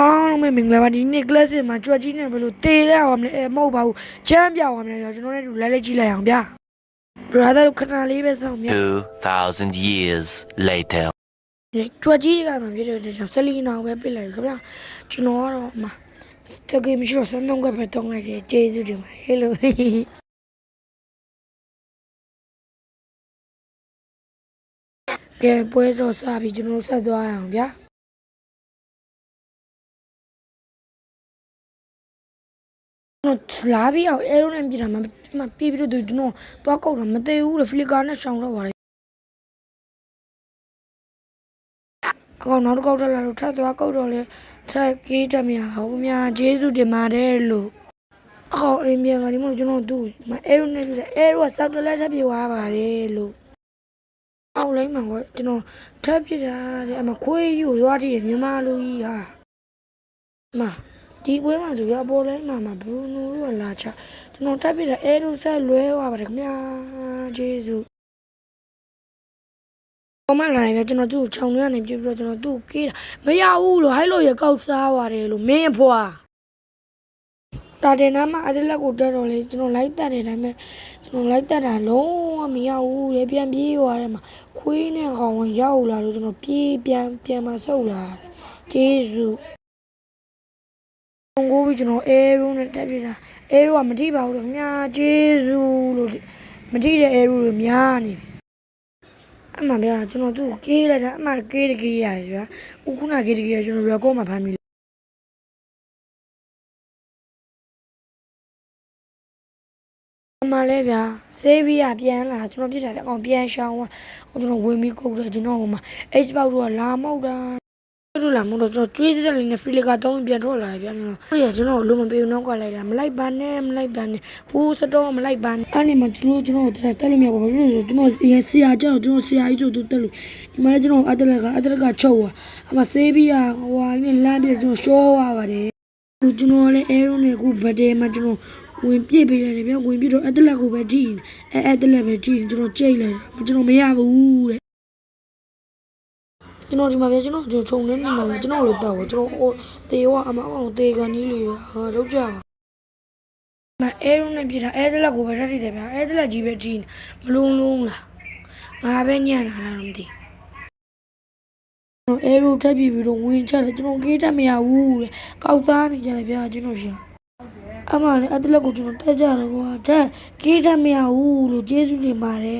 အားလုံးပဲမင်္ဂလာပါဒီနေ့ class မှာကြွက်ကြီးနေဘယ်လိုတေးလဲအောင်မလဲအဲမဟုတ်ပါဘူးချမ်းပြအောင်မလဲကျွန်တော်လည်းလဲလဲကြည့်လိုက်အောင်ဗျာ brother တို့ခဏလေးပဲစောင့်မြတ်2,000 years later. ကြွက်ကြီးကမှပြတဲ့ကြောင့်ဆလီနာပဲပြစ်လိုက်ခင်ဗျာကျွန်တော်ကတော့အမတကယ်မရှိတော့စမ်းတော့ကပဲတောင်းလိုက်တယ်ကျေးဇူးတင်ပါတယ်ဟဲ့လို့ကဲပွဲတော့စပြီကျွန်တော်တို့ဆက်သွားရအောင်ဗျာ ကျွန်တော်လာပြီးအောင်အဲရိုနဲ့ပြည်တာမှာမပြေးပြီးတော့ကျွန်တော်သွားကောက်တာမသေးဘူးလေဖလီကာနဲ့ရှောင်းတော့ပါတယ်အကောင်နောက်တစ်ကောက်တက်လာလို့ထပ်သွားကောက်တော့လေထပ်ကေးတက်မြဟုတ်မြကျေးဇူးတင်ပါတယ်လို့အကောင်အိမ်မြန်ကဒီမလို့ကျွန်တော်သူ့မအဲရိုနဲ့ပြည်တာအဲရိုကစောက်တလက်ထပ်ပြေသွားပါတယ်လို့အောက်လိုင်းမှာကကျွန်တော်ထပ်ပြတာတဲ့အမခွေးကြီးကိုသွားကြည့်ရမြန်မာလူကြီးဟာမ ဒီပွဲမှာသူရပေါ်လိုင်းမှာမှာဘရူနိုတို့ကလာချကျွန်တော်တက်ပြတဲ့အဲရိုဆက်လွဲသွားပါတယ်ခင်ဗျာဂျေဇူးကမလာနေကျွန်တော်သူ့ကိုခြုံရနေပြပြီးတော့ကျွန်တော်သူ့ကိုကေးတာမရဘူးလို့ဟိုက်လို့ရကောက်စားပါတယ်လို့မင်းဖွာတာတင်နာမှာအဒလက်ကိုတက်တော့လေကျွန်တော်လိုက်တက်တယ်ဒါပေမဲ့ကျွန်တော်လိုက်တက်တာလုံးဝမရဘူးလေပြန်ပြေးသွားတယ်မှာခွေးနဲ့ကောင်ဝင်ရောက်လာလို့ကျွန်တော်ပြေးပြန်ပြန်มาဆုတ်လာဂျေဇူး ငိုးပြီးကျွန်တော်အဲရိုးနဲ့တက်ပြတာအဲရိုးကမထိပါဘူးခင်ဗျာဂျေဇူးလို့မထိတဲ့အဲရိုးတွေများနေပြီအမှန်ဗျာကျွန်တော်သူ့ကိုကေးလိုက်တာအမှန်ကေးတကေးရတယ်ဗျာဥခုနကေးတကေးရကျွန်တော် record မှာဖမ်းပြီးအမှန်လဲဗျာဆေးပြီးရပြန်လာကျွန်တော်ပြစ်တာလည်းအကောင်ပြန်ရှောင်းသွားဟိုကျွန်တော်ဝင်ပြီးကုတ်တယ်ကျွန်တော်ဟိုမှာ H ပေါက်တော့လာမောက်တာ တို့လာမို့တော့ကျွန်တော်တွေးတဲ့လေးနဲ့ဖီလီကတော့ပြန်ထွက်လာပြန်တော့ဟုတ်ရကျွန်တော်လုံးမပေးဘူးနောက်ကလိုက်တာမလိုက်ပါနဲ့မလိုက်ပါနဲ့ဘူးစတော့မလိုက်ပါနဲ့အဲ့ဒီမှာကျွန်တော်ကျွန်တော်တက်တက်လို့မရပါဘူးလို့ကျွန်တော်ရင်ဆရာကျွန်တော်ကျွန်တော်ဆရာကြီးတို့တက်လို့ဒီမှာလည်းကျွန်တော်အတလကအတလကချုပ်သွားအမဆေးပြီးဟိုဟာနဲ့လမ်းပြကျွန်တော်ရှောသွားပါတယ်ခုကျွန်တော်လည်းအဲရိုနဲ့ခုဗဒဲမှာကျွန်တော်ဝင်ပြစ်ပေးရတယ်ဗျဝင်ပြတော့အတလက်ကိုပဲထိအဲအတလက်ပဲထိကျွန်တော်ကြိတ်လိုက်တယ်ကျွန်တော်မရဘူးတဲ့ ကျွန်တော်ဒီမှာပြကျွန်တော်ဂျုံချုံနေနေမှာလဲကျွန်တော်လို့တောက်ကျွန်တော်ဟိုတေရောအမအောင်တေကန်ကြီးလေးပဲဟာတော့ကြပါမအဲရုံးနဲ့ပြတာအဲဒလက်ကိုပဲတက်တယ်ဗျာအဲဒလက်ကြီးပဲဒီမလုံးလုံးလားငါပဲညံ့လာတာတော့မသိကျွန်တော်အဲရုံးတက်ပြီးပြီးတော့ဝင်ချတယ်ကျွန်တော်ကေးတက်မရဘူးတဲ့ကောက်သားနေကြတယ်ဗျာကျွန်တော်ရှင်အမလည်းအဲဒလက်ကိုကျွန်တော်တက်ကြတယ်ကွာတက်ကေးတက်မရဘူးလို့ကျေးဇူးတင်ပါတယ်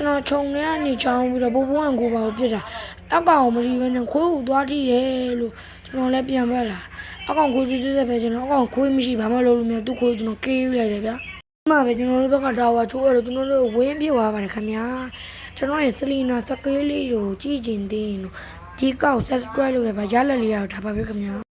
ကျွန်တော်ခြုံထဲကနေချောင်းပြီးတော့ဘိုးဘိုးကကိုပါကိုပြစ်တာအကောင်မရီပဲနဲ့ခွေးကိုသွားထိတယ်လို့ကျွန်တော်လည်းပြန်ပဲလာအကောင်ခွေးကြည့်တဲ့ပဲကျွန်တော်အကောင်ခွေးမရှိဘာမှလုပ်လို့မရသူ့ခွေးကျွန်တော်ကေးလိုက်တယ်ဗျအမှပဲကျွန်တော်တို့ဘက်ကဒါဝါချိုးရတော့ကျွန်တော်တို့ဝင်းပြစ်သွားပါတယ်ခင်ဗျာကျွန်တော်ရဲ့စလီနာစကေးလေးကိုကြည့်ကျင်သေးရင်ဒီကောက် subscribe လုပ်ခဲ့ပါရလက်လေးရတော့ဒါပါပဲခင်ဗျာ